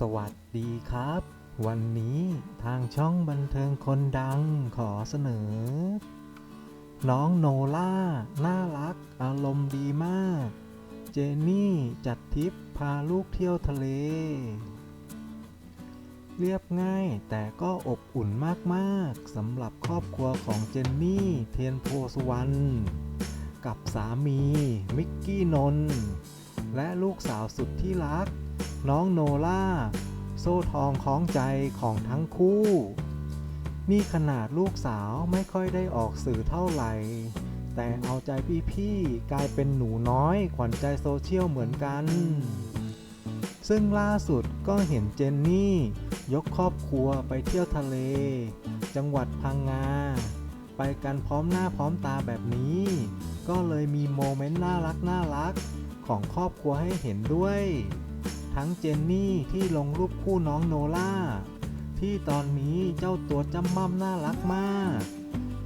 สวัสดีครับ วันนี้ทางช่องบันเทิงคนดังขอเสนอ น้องโนล่า น่ารัก อารมณ์ดีมาก เจนนี่จัดทริปพาลูกเที่ยวทะเล เรียบง่ายแต่ก็อบอุ่นมากๆสำหรับครอบครัวของเจนนี่ เทียนโพสวรรณกับสามี มิกกี้นนท์และลูกสาวสุดที่รัก น้องโนล่า โซ่ทองคล้องใจของทั้งคู่นี่ขนาดลูกสาวไม่ค่อยได้ออกสื่อเท่าไหร่ แต่เอาใจพี่ๆกลายเป็นหนูน้อยขวัญใจโซเชียลเหมือนกัน ซึ่งล่าสุดก็เห็นเจนนี่ ยกครอบครัวไปเที่ยวทะเล จังหวัดพังงา ไปกันพร้อมหน้าพร้อมตาแบบนี้ ก็เลยมีโมเมนต์น่ารักน่ารักของครอบครัวให้เห็นด้วย ทั้งเจนนี่ที่ลงรูปคู่น้องโนล่า ที่ตอนนี้เจ้าตัวจำม่ำน่ารักมาก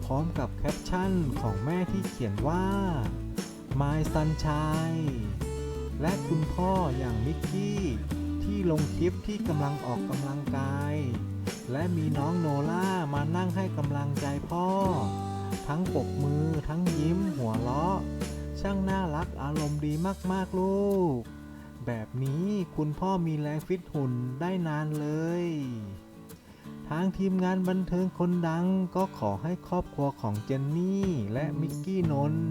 พร้อมกับแคปชั่นของแม่ที่เขียนว่า My Sunshine และคุณพ่ออย่างมิกกี้ ที่ลงคลิปที่กำลังออกกำลังกาย และมีน้องโนล่ามานั่งให้กำลังใจพ่อ ทั้งปรบมือทั้งยิ้มหัวเราะ ช่างน่ารักอารมณ์ดีมากๆลูก แบบนี้คุณพ่อมีแรงฟิตหุ่นได้นานเลย ทางทีมงานบันเทิงคนดังก็ขอให้ครอบครัวของเจนนี่และมิกกี้นนท์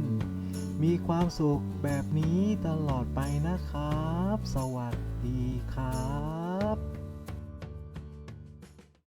มีความสุขแบบนี้ตลอดไปนะครับ สวัสดีครับ